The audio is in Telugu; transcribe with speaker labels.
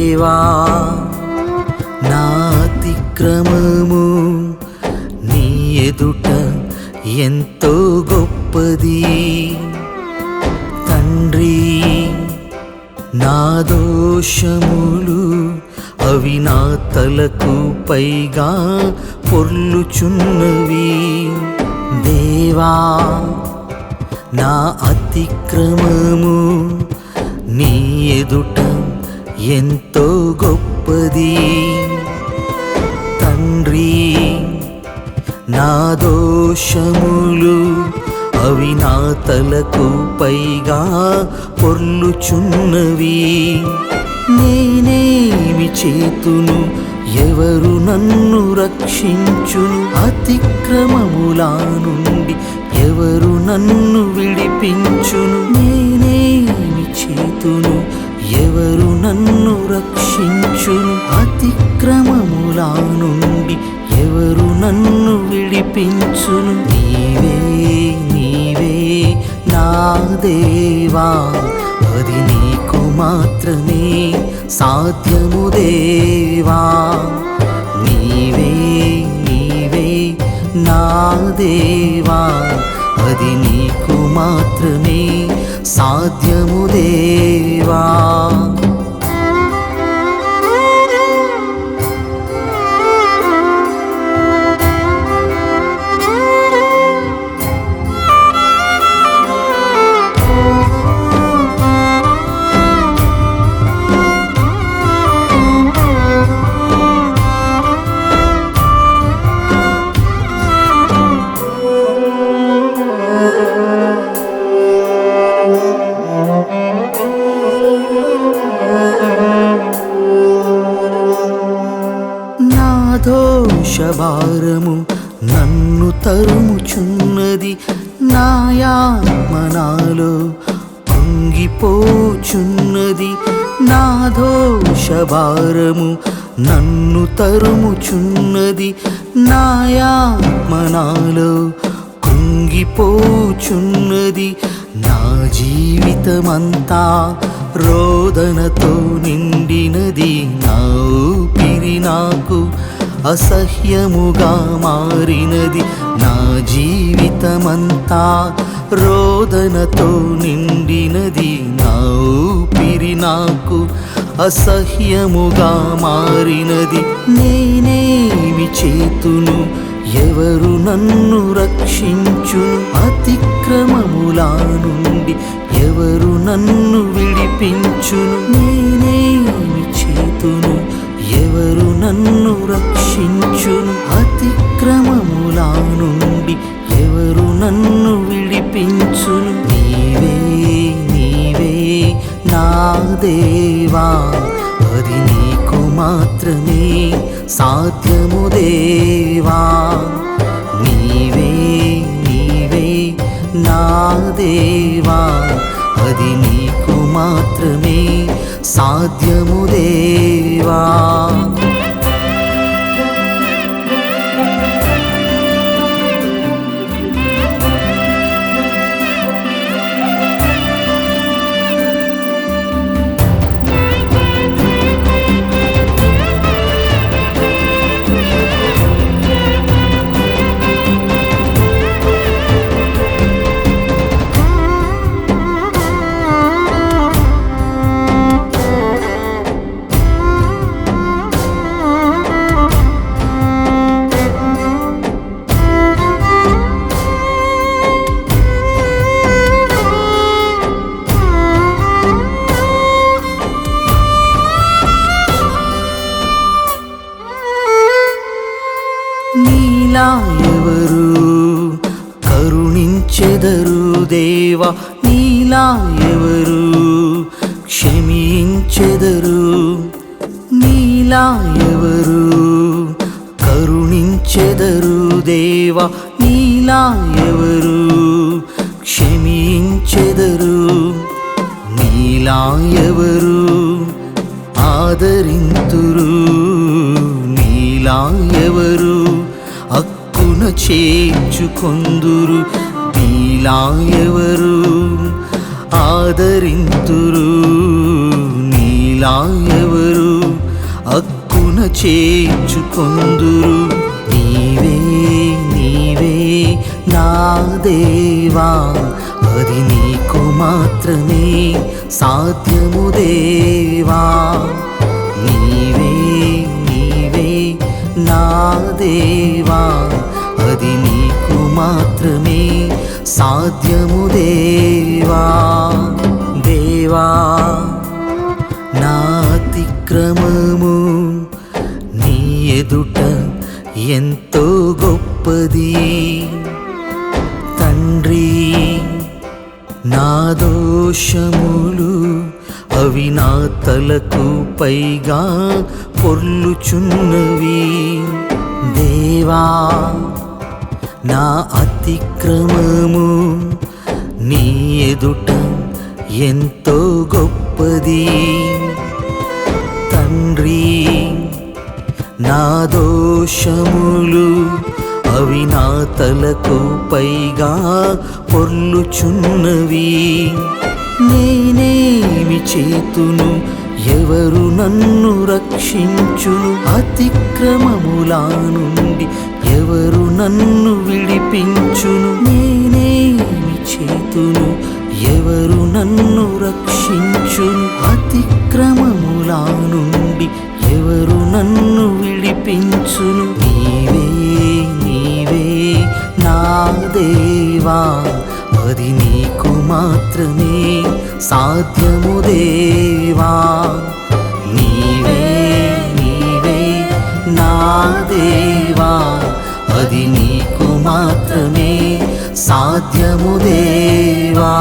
Speaker 1: దేవా నా అతిక్రమము నీ ఎదుట ఎంతో గొప్పది. తండ్రి నా దోషములు అవి నా తలకు పైగా పొర్లుచున్నవి. దేవా నా అతిక్రమము నీ ఎదుట ఎంతో గొప్పది. తండ్రి నా దోషములు అవి నా తలకు పైగా పొర్లుచున్నవి. నేనేమి చేతును ఎవరు నన్ను రక్షించును? అతిక్రమములా నుండి ఎవరు నన్ను విడిపించును? నేనేమి చేతును ఎవరు నన్ను రక్షించును? అతిక్రమములా నుండి ఎవరు నన్ను విడిపించును? నీవే నీవే నా దేవా. అది నీకు మాత్రమే సాధ్యము దేవా. నీవే నీవే నా దేవా. అది నీకు మాత్రమే సాధ్యము దేవా. దోషభారము నన్ను తరుముచున్నది నాయాత్మనాలో పొంగిపోచున్నది నా దోషభారము నన్ను తరుముచున్నది నాయాత్మనాలో కుంగిపోచున్నది నా జీవితమంతా రోదనతో నిండినది. అసహ్యముగా మారినది నా జీవితమంతా. రోదనతో నిండినది నా ఊపిరి నాకు. అసహ్యముగా మారినది నేనేమి చేతును? ఎవరు నన్ను రక్షించును? అతిక్రమములా నుండి ఎవరు నన్ను విడిపించును? నేనేమి చేతును? ఎవరు నన్ను రక్షించును అతిక్రమములా నుండి ఎవరు నన్ను విడిపించును? నీవే నీవే నా దేవా అది నీకు మాత్రమే సాధ్యము దేవా. నీవే నీవే నా దేవా అది నీకు మాత్రమే సాధ్యము దేవా. నీలా ఎవరు? కరుణించెదరు దేవా నీలా ఎవరు? క్షమించెదరు నీలా ఎవరు? కరుణించెదరు దేవా నీలా ఎవరు? క్షమించెదరు నీలా ఎవరు? ఆదరింతురు నీలా ఎవరు? హక్కున చేర్చుకొందురు. నీలా ఎవరు ఆదరింతురు. నీలా ఎవరు అక్కున చేర్చుకొందురు. నీవే నీవే నా దేవా. అది నీకు మాత్రమే సాధ్యము దేవా. నీవే నీవే నా దేవా. అది నీకు మాత్రమే సాధ్యము దేవా దేవా. నా అతిక్రమము నీ ఎదుట ఎంతో గొప్పది. తండ్రి నా దోషములు అవి నా తలకు పైగా పొర్లుచున్నవి. దేవా నా అతిక్రమము నీ ఎదుట ఎంతో గొప్పది. తండ్రి నా దోషములు అవి నా తలకు పైగా పొర్లుచున్నవి. నేనేమి చేతును ఎవరు నన్ను రక్షించును? అతిక్రమములా నుండి ఎవరు నన్ను విడిపించును? నేనేమి చేతును? ఎవరు నన్ను రక్షించును? అతిక్రమములా నుండి ఎవరు నన్ను విడిపించును? నీవే నీవే నా దేవా అది మాత్రమే సాధ్యము దేవా. నీవే నీవే నా దేవా. అది నీకు మాత్రమే సాధ్యము దేవా.